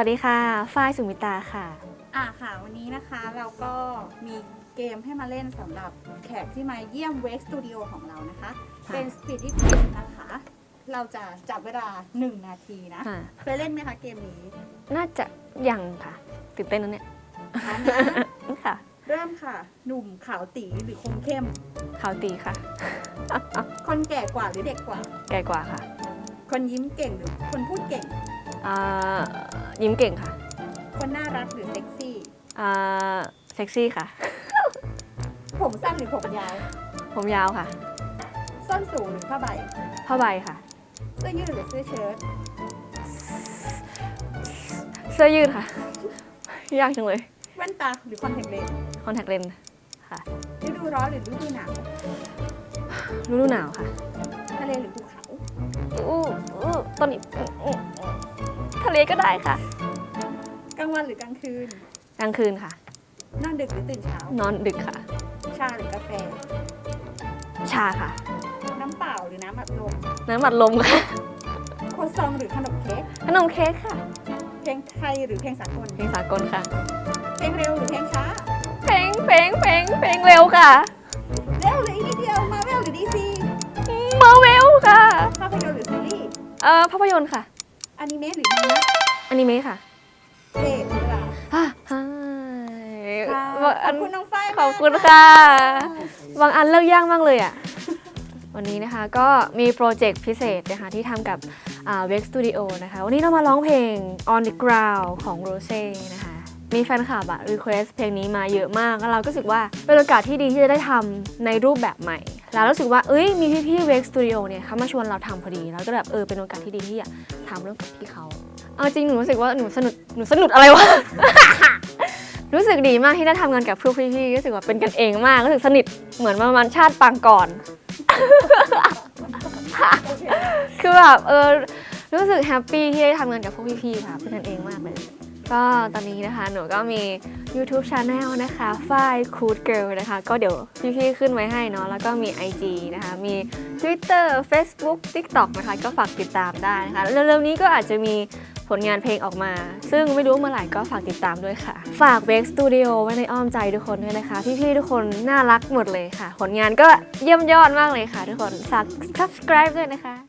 วัสดีค่ะ ฝ้ายสุมิตาค่ะ อะค่ะ วันนี้นะคะเราก็มีเกมให้มาเล่นสำหรับแขกที่มาเยี่ยมเวกสตูดิโอของเรานะคะ ค่ะ เป็น Speed Quiz นะคะ เราจะจับเวลา 1 นาทีนะ ค่ะ เคยเล่นไหมคะเกมนี้น่าจะยังค่ะตื่นเต้นนะเนี่ยพร้อมนะ ค่ะ เริ่มค่ะ หนุ่มขาวตีหรือคมเข้ม ข่าวตีค่ะ คนแก่กว่าหรือเด็กกว่า แก่กว่าค่ะ คนยิ้มเก่งหรือคนพูดเก่ง อ่ายิ้มเก่งค่ะคนน่ารักหรือเซ็กซี่ อ่าเซ็กซี่ค่ะ ผมสั้นหรือผมยาว ผมยาวค่ะ ส้นสูงหรือผ้าใบ ผ้าใบค่ะ เสื้อยืดหรือเสื้อเชิ้ต เสื้อยืดค่ะ ยากจังเลย แว่นตาหรือคอนแทคเลนส์คอนแทคเลนส์ค่ะ ฤดูร้อนหรือฤดูหนาว ฤดูหนาวค่ะ ทะเลหรือภูเขา อู้อู้ตอนนี้อู้อู้ ทะเลก็ได้ค่ะ กลางวันหรือกลางคืน กลางคืนค่ะ นอนดึกหรือตื่นเช้า นอนดึกค่ะ ชาหรือกาแฟ ชาค่ะ น้ำเปล่าหรือน้ำอัดลมน้ำอัดลมค่ะ โครัวซองหรือขนมเค้ก ขนมเค้กค่ะ เพลงไทยหรือเพลงสากล เพลงสากลค่ะ เพลงเร็วหรือเพลงช้า เพลงเพลงเพลงเพลงเร็วค่ะ เร็วหรืออีกนิดเดียว มาเวลหรือดีซี มาเวลค่ะ ภาพยนตร์หรือซีรีส์ เอ่อภาพยนตร์ค่ะ อนิเมะหรือมังงะอนิเมะค่ะเพลงเวลาอะใช่ค่ะบางขอัอนบคุณน้องฝ้ายขอบมากคุณค่ะ บางอันเลิกยากมากเลยอะ วันนี้นะคะก็มีโปรเจกต์พิเศษนะคะที่ทำกับเว็กสตูดิโอนะคะ วันนี้เรามาร้องเพลง On the Ground ของ Rose นะคะ มีแฟนคลับอะรีเควสเพลงนี้มาเยอะมาก แล้วเราก็รู้สึกว่าเป็นโอกาสที่ดีที่จะได้ทำในรูปแบบใหม่ แล้วรู้สึกว่าเอ้ยมีพี่ๆเวกสตูดิโอเนี่ยเขามาชวนเราทำพอดี แล้วก็แบบเออเป็นโอกาสที่ดีที่อยากทำร่วมกับพี่เขาเอาจริงหนูรู้สึกว่าหนูสนุกหนูสนุกอะไรวะรู้สึกดีมากที่ได้ทำงานกับพวกพี่ๆรู้สึกว่าเป็นกันเองมากรู้สึกสนิทเหมือนประมาณชาติปางก่อน คือแบบเออรู้สึกแฮปปี้ที่ได้ทำงานกับพวกพี่ๆค่ะเป็นกันเองมากเลย ก็ตอนนี้นะคะหนูก็มี YouTube Channel นะคะฝ้าย Cool Girl นะคะ ก็เดี๋ยวพี่ๆขึ้นไว้ให้เนาะแล้วก็มี IG นะคะ มี Twitter Facebook TikTok นะคะ ก็ฝากติดตามได้นะคะ เร็วๆนี้ก็อาจจะมีผลงานเพลงออกมา ซึ่งไม่รู้เมื่อไหร่ก็ฝากติดตามด้วยค่ะ ฝาก w a k Studio ไว้ในอ้อมใจทุกคนด้วยนะคะ พี่ๆทุกคนน่ารักหมดเลยค่ะ ผลงานก็เยี่ยมยอดมากเลยค่ะ ทุกคนฝาก subscribe ด้วยนะคะ